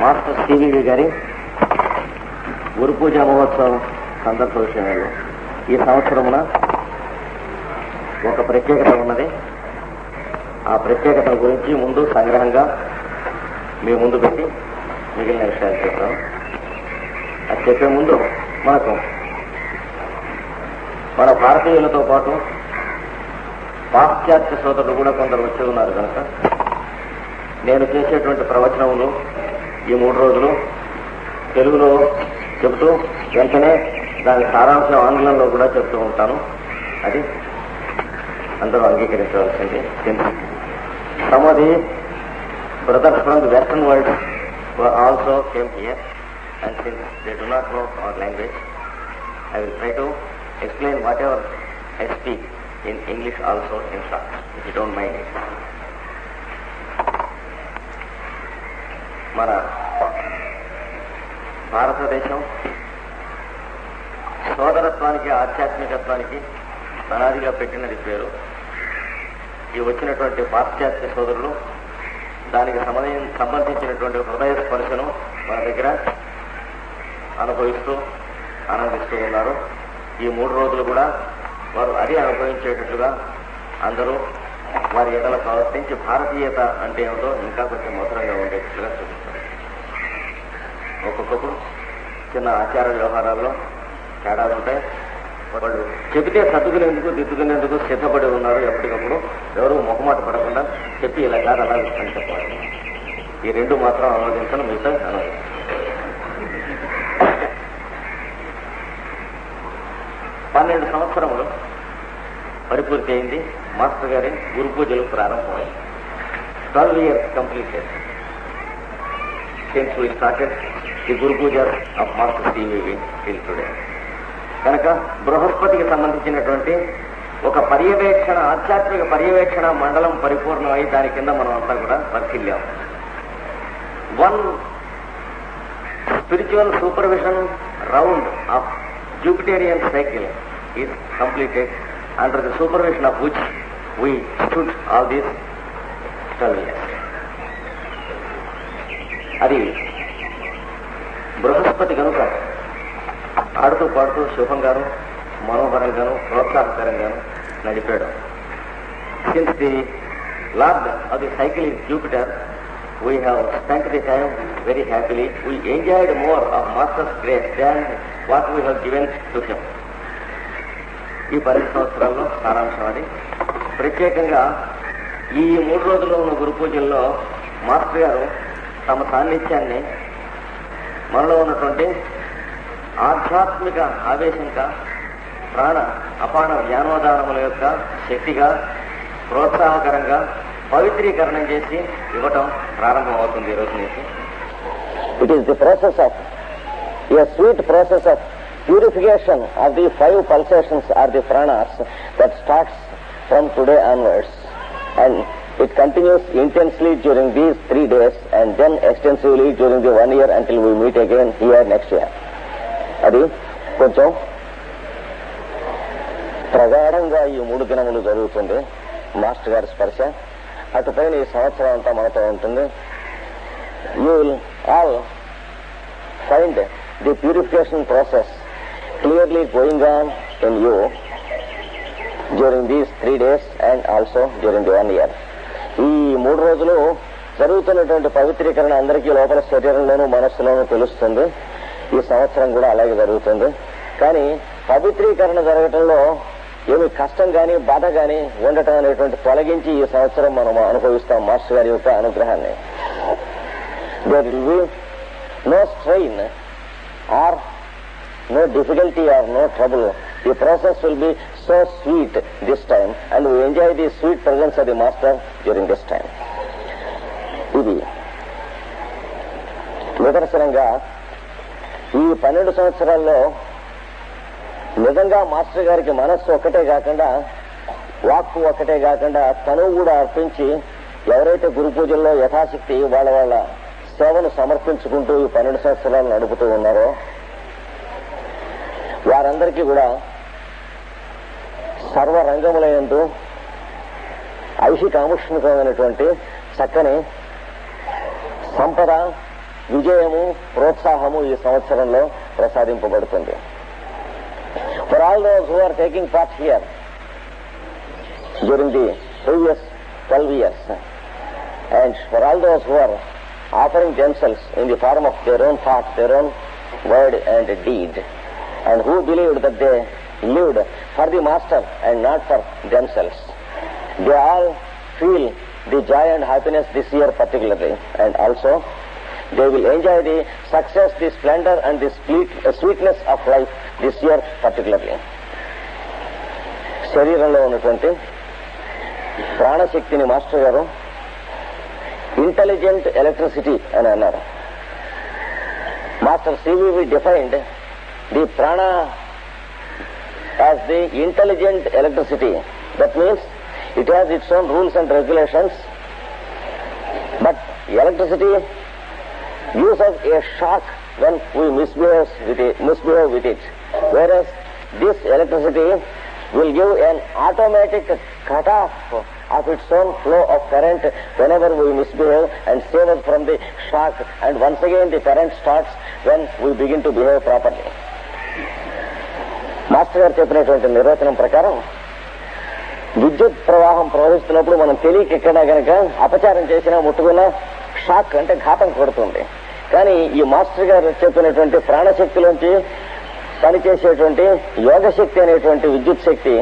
Master CVV గారి గురు పూజ మహోత్సవం సందర్భ విషయంలో ఈ సంవత్సరమున ఒక ప్రత్యేకత ఉన్నది. ఆ ప్రత్యేకత గురించి ముందు సంగ్రహంగా మీ ముందు పెట్టి మిగిలిన విషయాలు చెప్తాం. అది చెప్పే ముందు మనకు మన భారతీయులతో పాటు పాశ్చాత్య సోదరులు కూడా కొందరు వచ్చి ఉన్నారు కనుక నేను చేసేటువంటి ప్రవచనములు ఈ మూడు రోజులు తెలుగులో చెబుతూ వెంటనే దాని సారాంశం ఆంగ్లంలో కూడా చెప్తూ ఉంటాను. అది అందరూ అంగీకరించవలసింది. Some of the brothers from the western world also came here and since they do not know our language I will try explain what whatever I speak in English also in short, if you don't mind it మన భారతదేశం సోదరత్వానికి ఆధ్యాత్మికత్వానికి ప్రణాదిగా పెట్టినది పేరు. ఈ వచ్చినటువంటి పాశ్చాత్య సోదరులు దానికి సమయం సంబంధించినటువంటి హృదయ స్పర్శను మన దగ్గర అనుభవిస్తూ ఆనందిస్తూ ఉన్నారు. ఈ మూడు రోజులు కూడా వారు అది అనుభవించేటట్లుగా అందరూ వారి ఎడల ప్రవర్తించి భారతీయత అంటే ఏమిటో ఇంకా కొంచెం మధురంగా ఉండేటట్లుగా చూపిస్తారు. ఒక్కొక్కప్పుడు చిన్న ఆచార వ్యవహారాల్లో తేడాలు ఉంటాయి. వాళ్ళు చెబితే సర్దుకునేందుకు దిద్దుకునేందుకు సిద్ధపడి ఉన్నారు ఎప్పటికప్పుడు. ఎవరు మొహమాట పడకుండా చెప్పి ఇలా కాదు అలా అని చెప్పాలి. ఈ రెండు మాత్రం ఆమోదించను మిగతా ఆమోదించను పన్నెండు సంవత్సరములు పరిపూర్తి అయింది. మాస్టర్ గారి గురు పూజలు ప్రారంభమై twelve years completed since we started ఈ గురు పూజ కనుక బృహస్పతికి సంబంధించినటువంటి ఒక పర్యవేక్షణ ఆధ్యాత్మిక పర్యవేక్షణ మండలం పరిపూర్ణమై దాని కింద మనం అంతా కూడా పరిశీలాం one spiritual supervision round of Jupiterian cycle is completed under the supervision of which we stood all these అది బృహస్పతి కనుక ఆడుతూ పాడుతూ శుభంగాను మనోహరంగాను ప్రోత్సాహకరంగాను నడిపాడు. Since the lord of the cycle in Jupiter we have spent the time very happily we enjoyed more of master's grace than what we have given to him ఈ పది సంవత్సరాల్లో సారాంశం అది. ప్రత్యేకంగా ఈ మూడు రోజుల్లో ఉన్న గురు పూజల్లో మాస్టర్ గారు తమ సాన్నిధ్యాన్ని మనలో ఉన్నటువంటి ఆధ్యాత్మిక ఆవేశంక ప్రాణ అపాన జ్ఞానోదానముల యొక్క శక్తిగా ప్రోత్సాహకరంగా పవిత్రీకరణం చేసి ఇవ్వటం ప్రారంభమవుతుంది రోజు నుంచి. It is the process of ఈ sweet process of purification or the five pulsations or the pranas that starts from today onwards and It continues intensely during these three days and then extensively during the one year until we meet again here next year. అది కొంచెం ప్రగాఢంగా ఈ మూడు దినములు జరుగుతుంది master గారి స్పర్శ అటుపైన ఈ సంవత్సరం అంతా మనతో ఉంటుంది you will all find the purification process clearly going on in you during these three days and also during the one year ఈ మూడు రోజులు జరుగుతున్నటువంటి పవిత్రీకరణ అందరికీ లోపల శరీరంలోనూ మనస్సులోనూ తెలుస్తుంది. ఈ సంవత్సరం కూడా అలాగే జరుగుతుంది. కానీ పవిత్రీకరణ జరగటంలో ఏమి కష్టం కానీ బాధ కానీ ఉండటం అనేటువంటి తొలగించి ఈ సంవత్సరం మనం అనుభవిస్తాం మాస్టర్ గారి యొక్క అనుగ్రహాన్ని. There will be no strain or no difficulty or no trouble ఈ process will be so sweet this time and we enjoy the sweet presence of the Master during this time. ఇది నిదర్శనంగా ఈ పన్నెండు సంవత్సరాల్లో నిజంగా మాస్టర్ గారికి మనస్సు ఒక్కటే కాకుండా వాక్కు ఒక్కటే కాకుండా తను కూడా అర్పించి ఎవరైతే గురు పూజల్లో యథాశక్తి వాళ్ళ వాళ్ళ సేవను సమర్పించుకుంటూ ఈ పన్నెండు సంవత్సరాలు నడుపుతూ ఉన్నారో వారందరికీ కూడా సర్వరంగములయందు ఐహికాముష్మికమైనటువంటి చక్కని సంపద విజయము ప్రోత్సాహము ఈ సంవత్సరంలో ప్రసాదింపబడుతుంది. For all those who are taking part here during the previous twelve years and for all those who are offering themselves in the form of their own thought their own word and deed and who believed that they lived for the master and not for themselves. They all feel the joy and happiness this year particularly, and also they will enjoy the success, the splendor and the sweet, uh, sweetness of life this year particularly. శరీరంలో ఉన్నటువంటి ప్రాణశక్తిని master గారు intelligent electricity అని అన్నారు master CVV defined the prana as the intelligent electricity. That means it has its own rules and regulations, but electricity uses a shock when we misbehave with it, misbehave with it. Whereas this electricity will give an automatic cutoff of its own flow of current whenever we misbehave and save us from the shock and once again the current starts when we begin to behave properly. Master గారు చెప్పినటువంటి నిర్వచనం ప్రకారం విద్యుత్ ప్రవాహం ప్రవహిస్తున్నప్పుడు మనం తెలియక ఎక్కడా గనక అపచారం చేసినా ముట్టుకున్నా షాక్ అంటే ఘాతం కొడుతుంది. కానీ ఈ మాస్టర్ గారు చెప్పినటువంటి ప్రాణశక్తిలోంచి పనిచేసేటువంటి యోగశక్తి అనేటువంటి విద్యుత్ శక్తి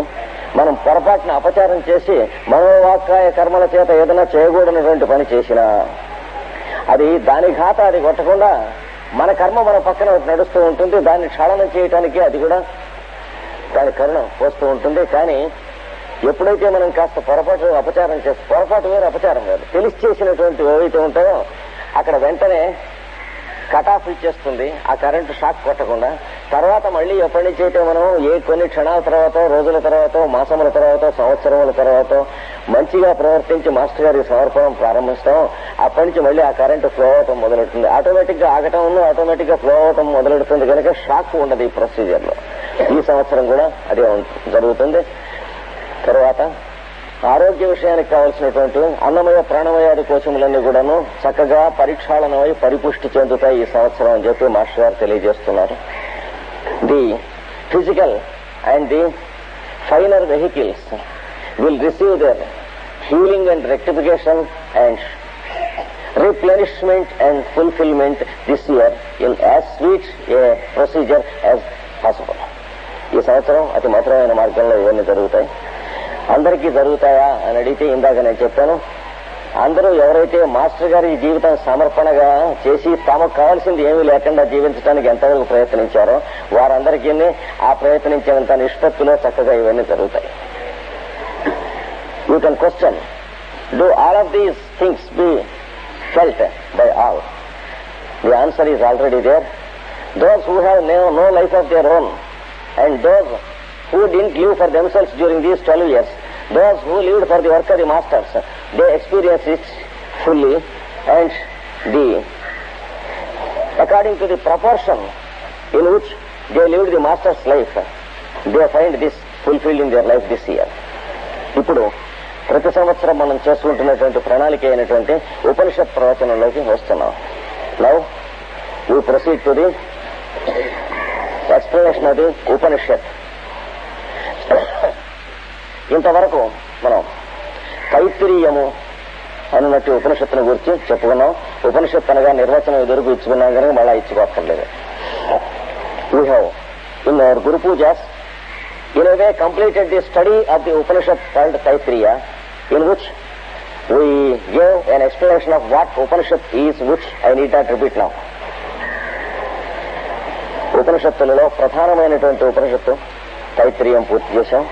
మనం పొరపాటున అపచారం చేసి మనోవాక్కాయ కర్మల చేత ఏదైనా చేయకూడనటువంటి పని చేసినా అది దాని ఘాత అది కొట్టకుండా మన కర్మ మన పక్కన నడుస్తూ ఉంటుంది. దాన్ని క్షాళనం చేయటానికి అది కూడా దాని కరుణ వస్తూ ఉంటుంది. కానీ ఎప్పుడైతే మనం కాస్త పొరపాటు అపచారం చేస్తాం పొరపాటు వేరు అపచారం వేరు తెలిసి చేసినటువంటి ఏవైతే ఉంటాయో అక్కడ వెంటనే కట్ ఆఫ్ ఇచ్చేస్తుంది. ఆ కరెంటు షాక్ కొట్టకుండా. తర్వాత మళ్ళీ ఎప్పటి నుంచి అయితే మనం ఏ కొన్ని క్షణాల తర్వాత రోజుల తర్వాత మాసముల తర్వాత సంవత్సరముల తర్వాత మంచిగా ప్రవర్తించి మాస్టర్ గారి సమర్పణం ప్రారంభిస్తాం. అప్పటి నుంచి మళ్ళీ ఆ కరెంటు ఫ్లో అవటం మొదలెడుతుంది. ఆటోమేటిక్గా ఆగటం ఆటోమేటిక్గా ఫ్లో అవటం మొదలెడుతుంది కనుక షాక్ ఉండదు ఈ ప్రొసీజర్లో. ఈ సంవత్సరం కూడా అదే జరుగుతుంది. తర్వాత ఆరోగ్య విషయానికి కావలసినటువంటి అన్నమయ ప్రాణమయాది కోశములన్నీ కూడాను చక్కగా పరీక్షాళనమై పరిపుష్టి చెందుతాయి ఈ సంవత్సరం అని చెప్పి మాస్టర్ గారు తెలియజేస్తున్నారు. The physical and the finer vehicles will receive their healing and rectification and replenishment and fulfilment this year in as sweet a procedure as possible. ఈ సంవత్సరం అతి మధురమైన మార్గంలో ఇవన్నీ జరుగుతాయి. అందరికీ జరుగుతాయా అని అడిగితే ఇందాక నేను చెప్పాను. అందరూ ఎవరైతే మాస్టర్ గారి జీవితం సమర్పణగా చేసి తమకు కావాల్సింది ఏమీ లేకుండా జీవించడానికి ఎంతవరకు ప్రయత్నించారో వారందరికీ ఆ ప్రయత్నించినంత నిష్పత్తిలో చక్కగా ఇవన్నీ జరుగుతాయి. You can question do all of these things be felt by all the answer is already there those who have no life of their own and those who didn't live for themselves during these 12 years, those who lived for the work of the masters, they experience it fully and the according to the proportion in which they lived the master's life, they find this fulfilled in their life this year. ఇప్పుడు ప్రతి సంవత్సరం మనం చేసుకుంటున్నటువంటి ప్రణాళిక అయినటువంటి ఉపనిషత్ ప్రవచనంలోకి వస్తున్నాం now we proceed to the explanation of the Upanishad ఇంతవరకు మనం తైత్తిరీయము అన్నట్టు ఉపనిషత్తును గురించి చెప్పుకున్నాం ఉపనిషత్ అనగా నిర్వచనం ఎదురుకు ఇచ్చుకున్నాం కనుక మళ్ళా ఇచ్చుకోక్కర్లేదు we have in our guru pujas in way completed the study of the Upanishad called Taittiriya in which we gave an explanation of what Upanishad is which I need not repeat నా ఉపనిషత్తులలో ప్రధానమైనటువంటి ఉపనిషత్తు తైత్రీయం పూర్తి చేశాం.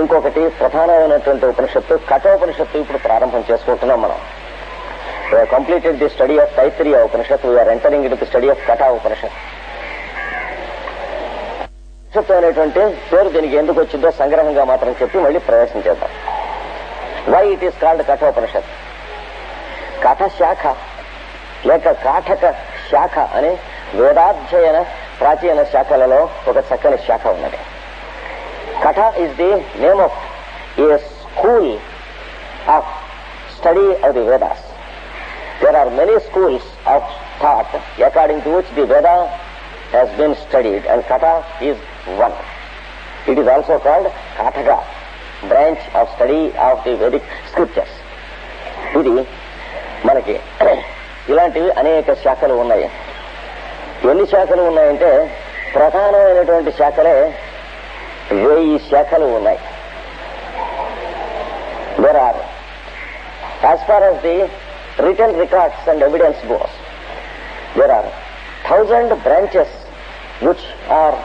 ఇంకొకటి ప్రధానమైనటువంటి ఉపనిషత్తు కఠోపనిషత్తు ఇప్పుడు ప్రారంభం చేసుకుంటున్నాం మనం. Completed the study of Taittiriya Upanishad we are entering it the study of Katha Upanishad ఉపనిషత్తు అనేటువంటి పేరు దీనికి ఎందుకు వచ్చిందో సంగ్రహంగా మాత్రం చెప్పి మళ్ళీ ప్రవేశం చేద్దాం. Why it is called Kathopanishad Katha శాఖ లేక కాఠక శాఖ అనే వేదాధ్యయన ప్రాచీన శాఖలలో ఒక చక్కని శాఖ ఉన్నది. Katha is the name of a school of study of the Vedas there are many schools of thought according to which the Veda has been studied and Katha is one it is also called Kathaka branch of study of the Vedic scriptures ఇది మనకి ఇలాంటివి అనేక శాఖలు ఉన్నాయి. ఎన్ని శాఖలు ఉన్నాయంటే ప్రధానమైనటువంటి శాఖలే వెయ్యి శాఖలు ఉన్నాయి. There are as far as the written records and evidence goes there are thousand branches which are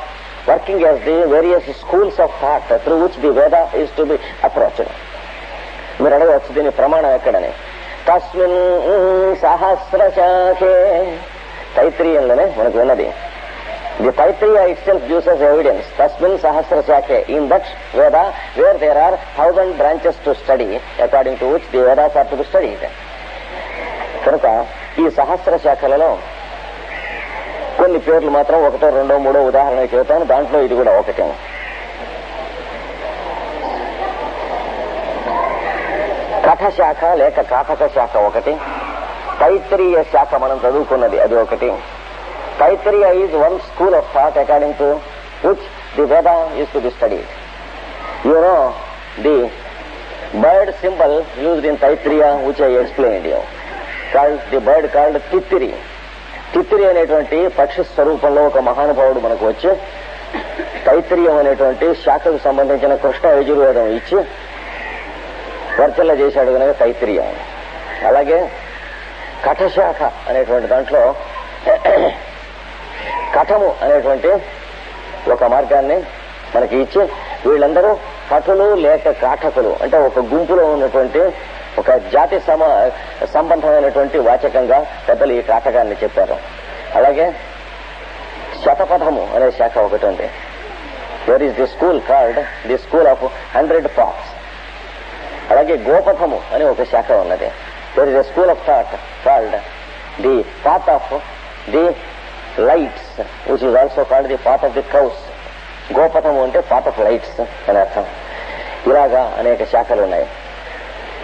working as the various schools of thought through which the Veda is to be approached మీరు అడగవచ్చు దీని ప్రమాణం ఎక్కడని. తస్మిన్ సహస్ర శాఖే తైత్రీయంలోనే మనకు ఉన్నది the Taittiriya itself gives evidence తస్మిన్ సహస్ర శాఖే in Daksh Veda where there are thousand branches to study according to which the Vedas are to study కనుక ఈ సహస్ర శాఖలలో కొన్ని పేర్లు మాత్రం ఒకటో రెండో మూడో ఉదాహరణ చెబుతాను దాంట్లో ఇది కూడా ఒకటే కథ శాఖ లేక కాథక శాఖ ఒకటి తైత్రీయ శాఖ మనం చదువుకున్నది అది ఒకటి. Taittiriya is one school of thought according to which the Veda used to be study you know the bird symbol used in Taittiriya which I explain you the bird called tittiri తిత్తిరి అనేటువంటి పక్షి స్వరూపంలో ఒక మహానుభావుడు మనకు వచ్చి తైత్రీయం అనేటువంటి శాఖకు సంబంధించిన కృష్ణ యజుర్వేదం ఇచ్చి వర్చల్ల చేశాడు కనుక తైత్రీయం అలాగే కఠశాఖ అనేటువంటి దాంట్లో కథము అనేటువంటి ఒక మార్గాన్ని మనకి ఇచ్చి వీళ్ళందరూ కథలు లేక కాటకులు అంటే ఒక గుంపులో ఉన్నటువంటి ఒక జాతి సమ సంబంధమైనటువంటి వాచకంగా పెద్దలు ఈ కాటకాన్ని చెప్పారు. అలాగే శతపథము అనే శాఖ ఒకటి ఉంది. There is the school called the school of hundred paths అలాగే గోపథము అని ఒక శాఖ ఉన్నది. There is a school of thought called the path of the lights which is also called the path of the cows గోపథము అంటే path of lights అని అర్థం. ఇలాగా అనేక శాఖలు ఉన్నాయి.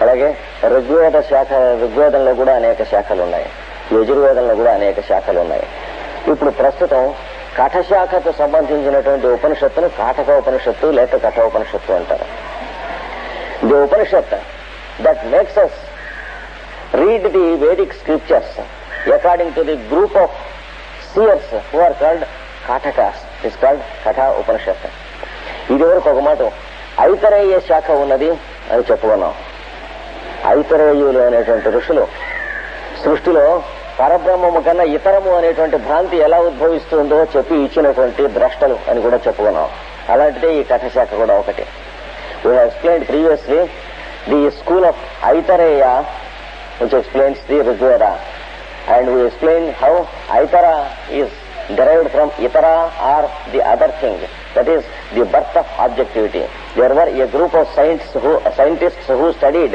అలాగే ఋగ్వేద శాఖ ఋగ్వేదంలో కూడా అనేక శాఖలు ఉన్నాయి. యజుర్వేదంలో కూడా అనేక శాఖలు ఉన్నాయి. ఇప్పుడు ప్రస్తుతం కఠశాఖకు సంబంధించినటువంటి ఉపనిషత్తును కాటక ఉపనిషత్తు లేక కఠోపనిషత్తు అంటారు. The Upanishad that makes us read the Vedic scriptures according to the group of seers who are called Katakas. It's called Katha Upanishad. ఇది వరకు ఒక మాట ఐతరేయ శాఖ ఉన్నది అని చెప్పుకున్నాం ఐతరేయులు అనేటువంటి ఋషులు సృష్టిలో పరబ్రహ్మము కన్నా ఇతరము అనేటువంటి భ్రాంతి ఎలా ఉద్భవిస్తుందో చెప్పి ఇచ్చినటువంటి ద్రష్టలు అని కూడా చెప్పుకున్నాం అలాంటిదే ఈ కథ శాఖ కూడా ఒకటి we explain previously the school of Aitareya which explains the Rigveda. And we explain how Aitara is derived from Itara or the other thing. That is the birth of objectivity. There were a group of scientists who, scientists who studied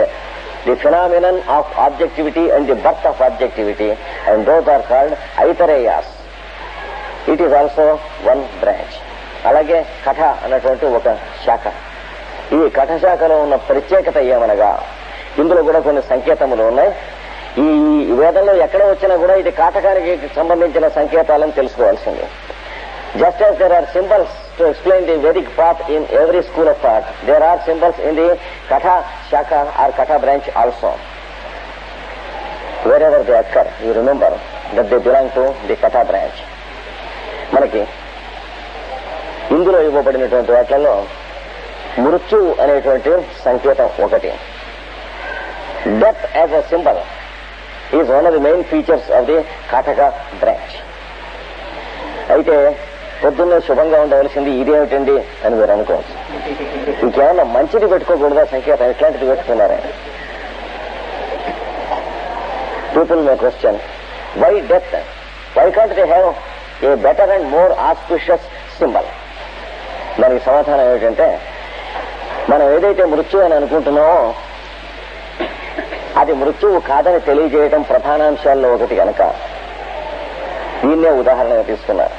the phenomenon of objectivity and the birth of objectivity and those are called Aitareyas. It is also one branch. అలాగే కథ అన్నటువంటి ఒక శాఖ ఈ కథ శాఖలో ఉన్న ప్రత్యేకత ఏమనగా ఇందులో కూడా కొన్ని సంకేతములు ఉన్నాయి. ఈ వేదంలో ఎక్కడ వచ్చినా కూడా ఇది కాటకానికి సంబంధించిన సంకేతాలను తెలుసుకోవాల్సింది. Just as there are symbols to explain the Vedic path in every school of thought there are symbols in the Katha shakha or Katha branch also wherever the occur you remember that the belong to the Katha branch మనకి ఇందులో ఇవ్వబడినటువంటి వాటిలలో మృత్యు అనేటువంటి సంకేతం ఒకటి. Death as a symbol is one of the main features of the Kathaka branch అయితే పొద్దున్నే శుభంగా ఉండవలసింది ఇదేమిటండి అని మీరు అనుకోవచ్చు. ఇంకేమన్నా మంచిది పెట్టుకోకూడదా? సంకేతం ఎట్లాంటిది పెట్టుకున్నారా? People may question why death why can't they have a better and more auspicious symbol దానికి సమాధానం ఏమిటంటే మనం ఏదైతే మృత్యు అని అనుకుంటున్నామో అది మృత్యువు కాదని తెలియజేయడం ప్రధానాంశాల్లో ఒకటి కనుక దీన్నే ఉదాహరణగా తీసుకున్నారు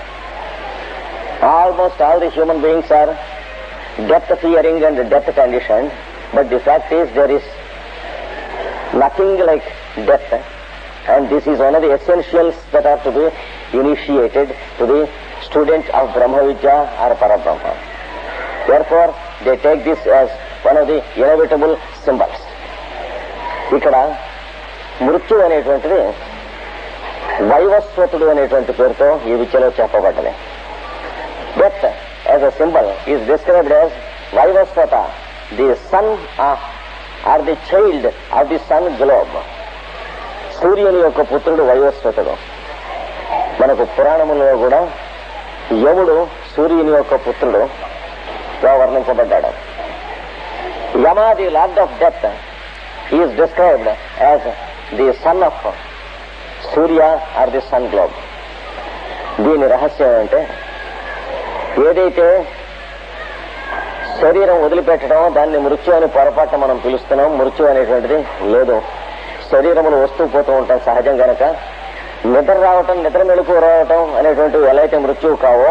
almost all the human beings are death fearing and death condition but the fact is there is nothing like death And this is one of the essentials that are to be initiated to the student of Brahma Vidya or Parabrahma. Therefore, they take this as one of the inevitable symbols. ఇక్కడ మృత్యు అనేటువంటిది వైవస్వతుడు అనేటువంటి పేరుతో ఈ విద్యలో చెప్పబడ్డది. Death as a symbol is described as Vaivasvata. The son or the child of the sun globe సూర్యుని యొక్క పుత్రుడు వైవస్వతుడు. మనకు పురాణములో కూడా యముడు సూర్యుని యొక్క పుత్రుడు వర్ణించబడ్డాడు. Yama the lord of death is described as the son of Surya or the sun globe దీని రహస్యం అంటే ఏదైతే శరీరం వదిలిపెట్టడం దాన్ని మృత్యు అని పొరపాటున మనం పిలుస్తున్నాం. మృత్యు అనేటువంటిది లేదు. శరీరములు వస్తూ పోతూ ఉంటాం సహజం గనక. నిద్ర రావటం నిద్ర మెలకు రావటం అనేటువంటివి ఎలా అయితే మృత్యువు కావో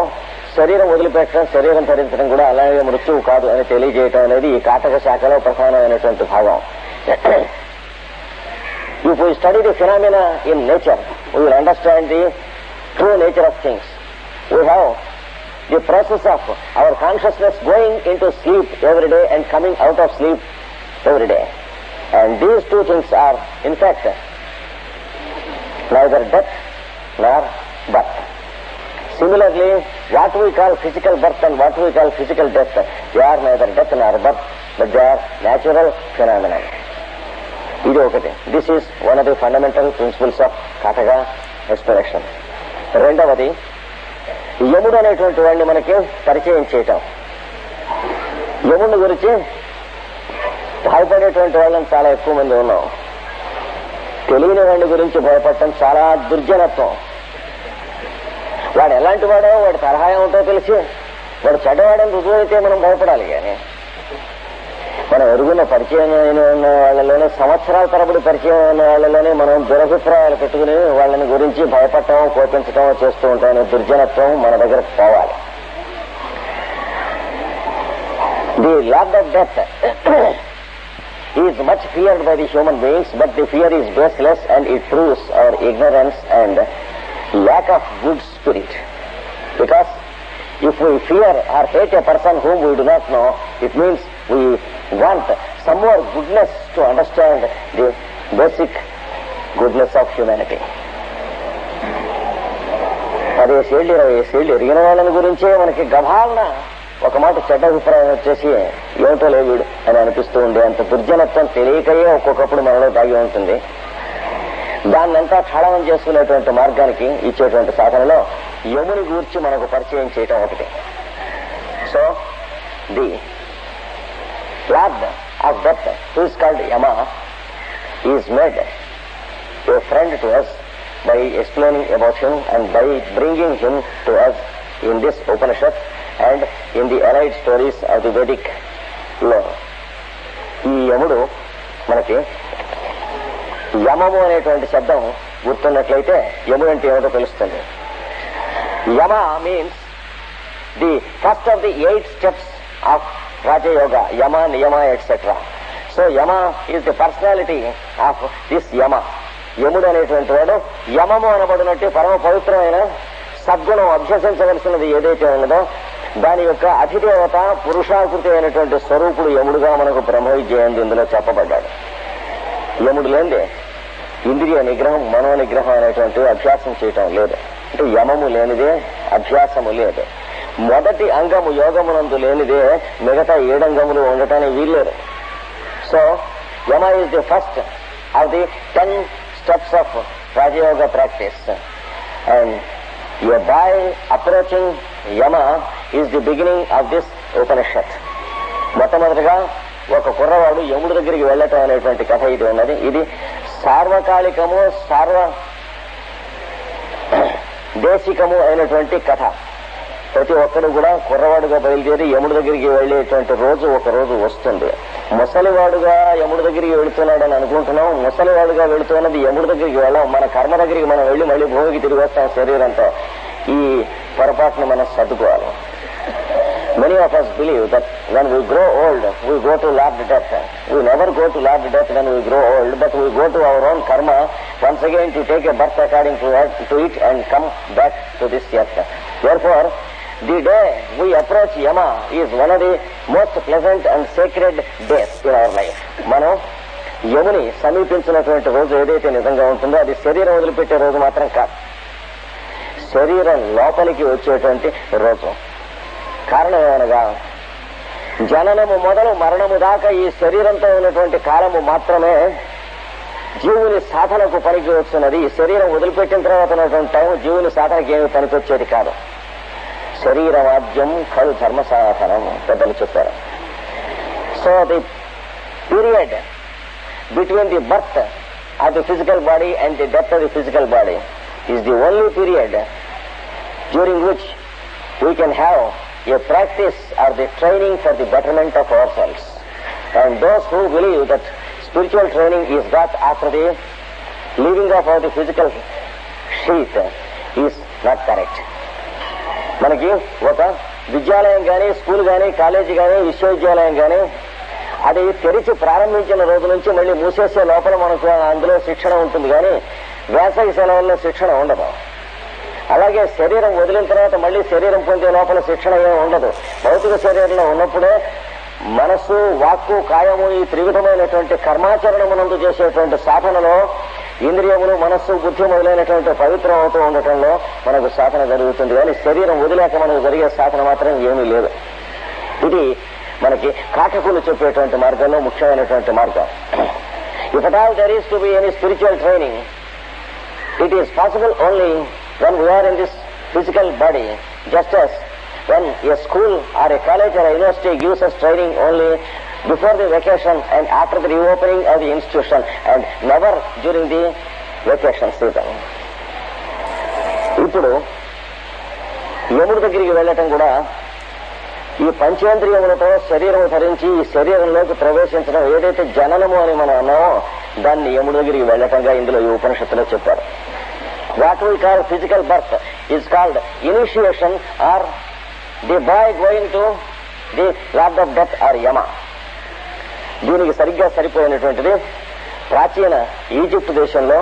శరీరం వదిలిపెట్టడం శరీరం ధరించడం కూడా అలాగే మృత్యువు కాదు అని తెలియజేయటం అనేది ఈ కాటక శాఖలో ప్రధానమైనటువంటి భాగం. If we study the phenomena in nature, we will understand the true nature of things. We have the process of our consciousness going into sleep every day and coming out of sleep every day. And these two things are, in fact, neither death nor birth. Similarly, what we call physical birth and what we call physical death, they are neither death nor birth, but they are natural phenomena. ఇది ఒకటి. This is one of the fundamental principles of కథగా explanation రెండవది యముడు అనేటువంటి వాడిని మనకి పరిచయం చేయటం. యముడి గురించి భయపడేటువంటి వాళ్ళని చాలా ఎక్కువ మంది ఉన్నాం. తెలియని వాడి గురించి భయపడటం చాలా దుర్జనత్వం. వాడు ఎలాంటి వాడో వాడి తరహా ఏమిటో తెలిసి వాడు చెడ్డవాడని రుజువు అయితే మనం భయపడాలి కానీ మనం ఎరుగున్న పరిచయం అయిన ఉన్న వాళ్ళలోనే సంవత్సరాల తరబడి పరిచయం అయిన వాళ్ళలోనే మనం దురభిప్రాయాలు పెట్టుకుని వాళ్ళని గురించి భయపడటం కోపించటం చేస్తూ ఉంటాం దుర్జనత్వం మన దగ్గర పోవాలి the lord of death is much feared by the human beings but the fear is baseless and it proves our ignorance and lack of good spirit. Because if we fear or hate a person whom we do not know, it means we want some more goodness to understand the basic goodness of humanity. పదేసేళ్ళు ఇరవై ఏళ్ళు ఎరిగిన వాళ్ళని గురించే మనకి గభాలన ఒక మాట చెడ్డ అభిప్రాయం వచ్చేసి ఏమిటో లేవుడు అని అనిపిస్తూ ఉండే అంత దుర్జనత్వం తెలియకయే ఒక్కొక్కప్పుడు మనలో దాగి ఉంటుంది దాన్నంతా క్షళనం చేసుకునేటువంటి మార్గానికి ఇచ్చేటువంటి సాధనలో యముని గూర్చి మనకు పరిచయం చేయటం ఒకటి so the lord of death who's called Yama is made a friend to us by explaining about him and by bringing him to us in this Upanishad and in the allied stories of the Vedic లో ఈ యముడు మనకి యమము అనేటువంటి శబ్దం గుర్తున్నట్లయితే యముడు అంటే ఏమిటో తెలుస్తుంది Yama means the first of the eight steps of Rajayoga Yama Niyama etcetera so Yama is the personality of this Yama. యముడు అనేటువంటి వాడు యమము అనబడినట్టు పరమ పవిత్రమైన సద్గుణం అభ్యసించవలసినది ఏదైతే ఉన్నదో దాని యొక్క అధిదేవత పురుషాకృతి అయినటువంటి స్వరూపుడు యముడుగా మనకు బ్రహ్మ విద్య ఇందులో చెప్పబడ్డాడు. యముడు లేనిదే ఇంద్రియ నిగ్రహం మనో నిగ్రహం అనేటువంటి అభ్యాసం చేయటం లేదు. అంటే యమము లేనిదే అభ్యాసము లేదు. మొదటి అంగము యోగమునందు లేనిదే మిగతా ఏడంగములు ఉండటానికి వీల్లేదు. So Yama is the first of the ten steps of Rajayoga practice and a boy approaching Yama is the beginning of this Upanishad మొట్టమొదటిగా ఒక కుర్రవాడు యముడి దగ్గరికి వెళ్ళటం అనేటువంటి కథ ఇది ఉన్నది. ఇది సార్వకాలికము సార్వ దేశికము అయినటువంటి కథ. ప్రతి ఒక్కరు కూడా కుర్రవాడుగా బయలుదేరి యముడి దగ్గరికి వెళ్ళేటువంటి రోజు ఒక రోజు వస్తుంది. ముసలివాడుగా యముడి దగ్గరికి వెళుతున్నాడని అనుకుంటున్నాం. ముసలివాడుగా వెళుతున్నది యముడి దగ్గరికి వెళ్ళాం. మన కర్మ దగ్గరికి మనం వెళ్ళి మళ్ళీ భూమికి తిరిగి వస్తాం. శరీరంతో ఈ పొరపాటును మనం సర్దుకోవాలి. Many of us believe that when we grow old we go to lord death we never go to lord death when we grow old but we go to our own karma once again to take a birth according to it and come back to this earth the day we approach Yama is one of the most pleasant and sacred days in our life. మనం యముని సమీపించినటువంటి రోజు ఏదైతే నిజంగా ఉంటుందో అది శరీరం వదిలిపెట్టే రోజు మాత్రం కాదు. శరీరం లోపలికి వచ్చేటువంటి రోజు. కారణం ఏమనగా జననము మొదలు మరణము దాకా ఈ శరీరంతో ఉన్నటువంటి కాలము మాత్రమే జీవుని సాధనకు పనికి వస్తున్నది ఈ శరీరం వదిలిపెట్టిన తర్వాత ఉన్నటువంటి టైం జీవుని సాధనకి ఏమి పనికొచ్చేది కాదు. శరీరవాద్యం ఖలు ధర్మ సాధనం పెద్దలు చెప్పారు so the period between the birth of the physical body and the death of the physical body is the only period during which we can have a practice or the training for the betterment of ourselves. And those who believe that spiritual training is got after the leaving off of the physical sheath is not correct. మనకి ఒక విద్యాలయం కానీ school కానీ college కానీ విశ్వవిద్యాలయం కానీ అది తెరిచి ప్రారంభించిన రోజు నుంచి మళ్ళీ మూసేసే లోపల మనకు అందులో శిక్షణ ఉంటుంది కానీ వేసవి సెలవుల్లో శిక్షణ ఉండదు. అలాగే శరీరం వదిలిన తర్వాత మళ్ళీ శరీరం పొందే లోపల శిక్షణ ఏమి ఉండదు. భౌతిక శరీరంలో ఉన్నప్పుడే మనస్సు వాక్కు కాయము ఈ త్రివిధమైనటువంటి కర్మాచరణమునందు చేసేటువంటి సాధనలో ఇంద్రియములు మనస్సు బుద్ధి మొదలైనటువంటి పవిత్రం అవుతూ ఉండటంలో మనకు సాధన జరుగుతుంది. కానీ శరీరం వదిలేక మనకు జరిగే సాధన మాత్రం ఏమీ లేదు. ఇది మనకి కాటకులు చెప్పేటువంటి మార్గంలో ముఖ్యమైనటువంటి మార్గం. If at all there is to be any spiritual training it is possible only when we are in this physical body just just as when a school or a college or a university gives us training only before the vacation and after the reopening of the institution and never during the vacation season. ఇప్పుడు యముడి దగ్గరికి వెళ్ళటం కూడా ఈ పంచేంద్రియములతో శరీరం ధరించి ఈ శరీరంలోకి ప్రవేశించడం ఏదైతే జననము అని మనం అన్నామో దాన్ని యముడి దగ్గరికి వెళ్ళటంగా ఇందులో ఈ ఉపనిషత్తులో చెప్పారు what will call physical birth is called initiation or the boy going to the lord of death or Yama దీనికి సరిగ్గా సరిపోయినటువంటిది ప్రాచీన ఈజిప్ట్ దేశంలో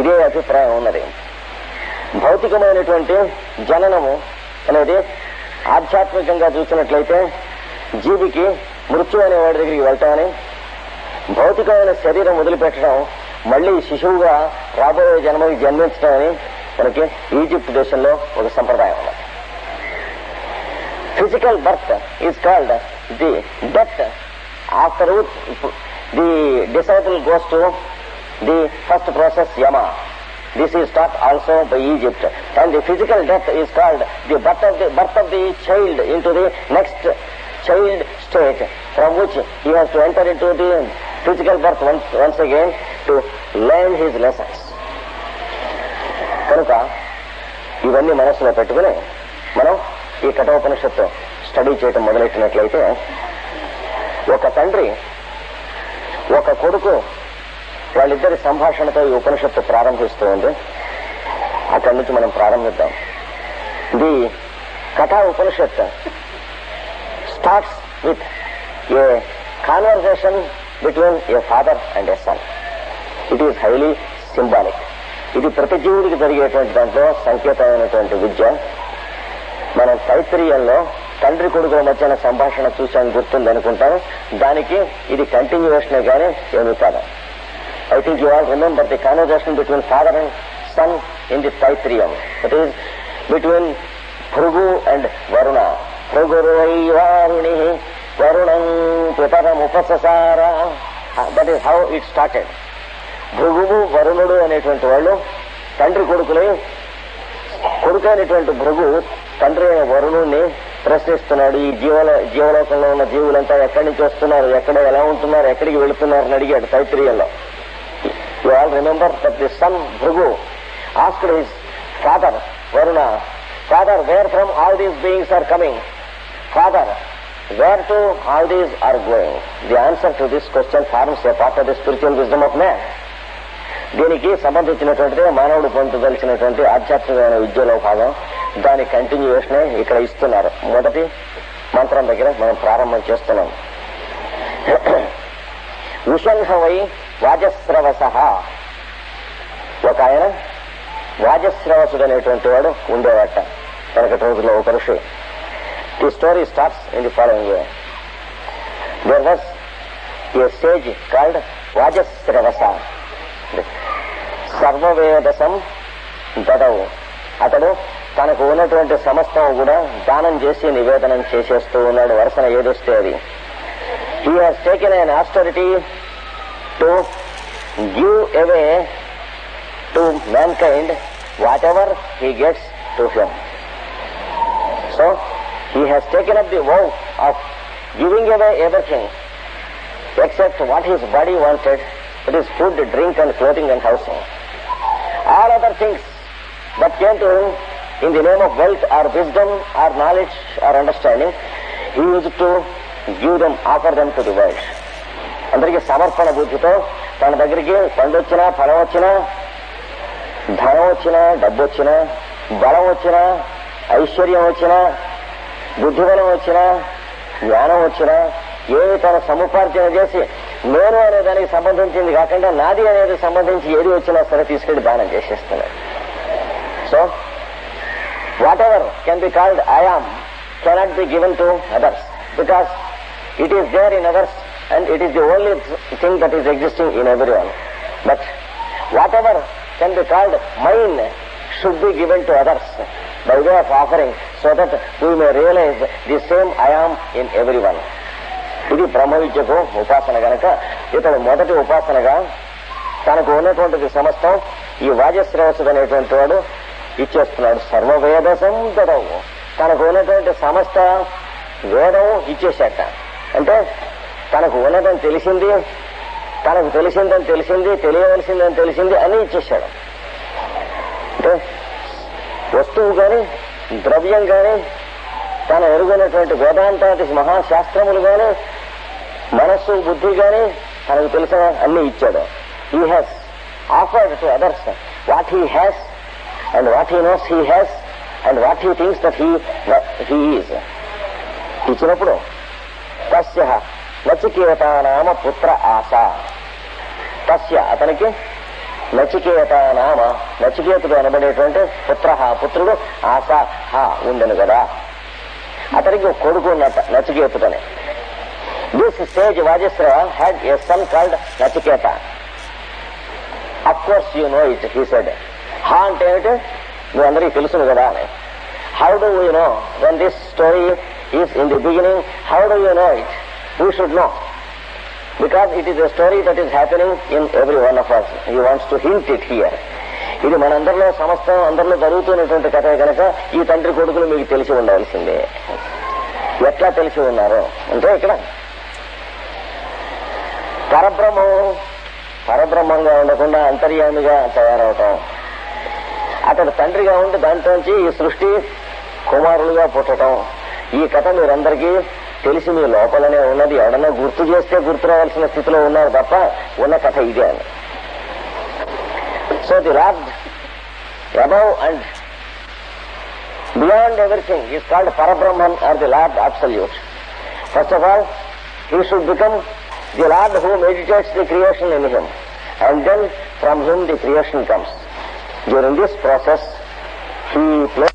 ఇదే అభిప్రాయం ఉన్నది. భౌతికమైనటువంటి జననము అనేది ఆధ్యాత్మికంగా చూసినట్లయితే జీవికి మృత్యు అనేవాడి దగ్గరికి వెళ్తామని భౌతికమైన శరీరం వదిలిపెట్టడం మళ్ళీ శిశువుగా రాబోయే జన్మకి జన్మించడం అని మనకి ఈజిప్ట్ దేశంలో ఒక సంప్రదాయం ఉన్నది. Physical birth is called the death after the disciple goes to the first process Yama this is taught also by Egypt and the physical death is called the birth of the birth of the child into the next child state from which he has to enter into the physical birth once once again to learn his lessons కనుక ఇవన్నీ మనసులో పెట్టుకుని మనం ఈ కఠోపనిషత్తు study చేయటం మొదలెట్టినట్లయితే ఒక తండ్రి ఒక కొడుకు వాళ్ళిద్దరి సంభాషణతో ఈ ఉపనిషత్తు ప్రారంభిస్తూ ఉంది. అక్కడి నుంచి మనం ప్రారంభిద్దాం. The Katha Upanishad starts with a conversation between a father and a son. It is highly symbolic ఇది ప్రతి జీవుడికి జరిగేటువంటి దాంట్లో సంకేతమైనటువంటి విద్య. మనం తైత్రీయంలో తండ్రి కొడుకుల మధ్యన సంభాషణ చూశాను గుర్తుంది అనుకుంటాను దానికి ఇది కంటిన్యూషన్ కానీ ఏమి కాదు. I think you all remember the conversation between father and son in the Taittiriya it is between Bhrigu and Varuna భృగురువై వారుణి వరుణం పితరముపససార that is how it started భృగువు వరుణుడు అనేటువంటి వాళ్ళు తండ్రి కొడుకులై కొడుకైనటువంటి భృగు తండ్రి అయిన వరుణుణ్ణి ప్రశ్నిస్తున్నాడు. ఈ జీవన జీవలోకంలో ఉన్న జీవులంతా ఎక్కడి నుంచి వస్తున్నారు? ఎక్కడ ఎలా ఉంటున్నారు? ఎక్కడికి వెళుతున్నారు అని అడిగాడు తైత్రీయంలో. You all remember that the son Bhrigu asked his father Varuna father where from all these beings are coming father where to all these are going the answer to this question forms a part of the spiritual wisdom of man దీనికి సంబంధించినటువంటిదే మానవుడు పొందదలిచినటువంటి ఆధ్యాత్మికమైన విద్యలో భాగం. దాని continuation ఇక్కడ ఇస్తున్నారు. మొదటి మంత్రం దగ్గర మనం ప్రారంభం చేస్తున్నాం. విషన్హవై వాజస్రవస. ఒక ఆయన వాజస్రవసుడు అనేటువంటి వాడు ఉండేవాట. వెనకటి రోజుల్లో ఒక ఋషి. The story starts in the following way there was a sage called Vajashravasa. సర్వవేదసం దదవు అతడు తనకు ఉన్నటువంటి సమస్తం కూడా దానం చేసి నివేదనం చేసేస్తూ ఉన్నాడు వరుసన ఏదొస్తే అది he has taken an austerity to give away to mankind whatever he gets to him so he has taken up the vow of giving away everything except what his body wanted, it is food, drink and clothing and housing. All other things that came to him in the name of wealth or wisdom or knowledge or understanding, he used to give them, offer them to the world. అందరికీ సమర్పణ బుద్ధితో తన దగ్గరికి పండు వచ్చినా ఫలం వచ్చినా ధనం వచ్చినా డబ్బు వచ్చినా బలం వచ్చినా ఐశ్వర్యం వచ్చినా బుద్ధిబలం వచ్చినా జ్ఞానం వచ్చినా ఏది తన సముపార్జన చేసి నేను అనే దానికి సంబంధించింది కాకుండా నాది అనేది సంబంధించి ఏది వచ్చినా సరే తీసుకెళ్ళి దానం చేసేస్తున్నాడు so whatever can be called I am cannot be given to others because it is there in others and it is the only thing that is existing in every one but whatever can be called mine should be given to others by way of offering so that we may realise the same I am in every one ఇది బ్రహ్మ విద్యకు ఉపాసన గనక ఇతడు మొదటి ఉపాసనగా తనకు ఉన్నటువంటిది సమస్తం ఈ వాజశ్రేయసుడు అనేటువంటి వాడు ఇచ్చేస్తున్నాడు. సర్వవేద సంతడవు తనకు ఉన్నటువంటి సమస్త వేదం ఇచ్చేశాట. అంటే తనకు ఉన్నదని తెలిసింది తనకు తెలిసిందని తెలిసింది తెలియవలసిందని తెలిసింది అని ఇచ్చేశాడు. అంటే వస్తువు కానీ ద్రవ్యం కానీ తన ఎరుగైనటువంటి వేదాంతాది మహాశాస్త్రములు గాని మనస్సు బుద్ధి గాని తనకు తెలిసిన అన్ని ఇచ్చాడు. He has offered to others what he has and what knows knows has. And and what thinks that he he he is. ఇచ్చినప్పుడు తస్య నచికేత నామ పుత్ర ఆశ. తస్య అతనికి నచికేత నామ నచికేతుడు అనబడేటువంటి పుత్ర పుత్రుడు ఆశ హ ఉండను కదా. అతనికి కొడుకు ఉన్నట్ట నచికేతుడని. This stage Vajashra had a son called Nachiketa. Of course you know it he said హా అంటే ఏమిటి? నువ్వు అందరికీ తెలుసును కదా అని. How do you know when this story is in the beginning how do you know it you should know because it is a story that is happening in every one of us you wants to hint it here ఇది మనందరిలో సమస్తం అందరిలో జరుగుతున్నటువంటి కథ కనుక ఈ తండ్రి కొడుకులు మీకు తెలిసి ఉండవలసిందే ఎట్లా తెలిసి ఉన్నారు? అంటే ఇక్కడ పరబ్రహ్మం పరబ్రహ్మంగా ఉండకుండా అంతర్యామిగా తయారవటం. అతడు తండ్రిగా ఉండి దాంట్లోంచి ఈ సృష్టి కుమారులుగా పుట్టడం ఈ కథ మీరందరికీ తెలిసి మీ లోపలనే ఉన్నది ఎవడన్నా గుర్తు చేస్తే గుర్తు రావాల్సిన స్థితిలో ఉన్నారు తప్ప ఉన్న కథ ఇదే అని so the lord above and beyond everything is called Parabrahman or the Lord Absolute. First of all, he should become the Lord who meditates the creation in him, and then from him the creation comes. During this process, he plays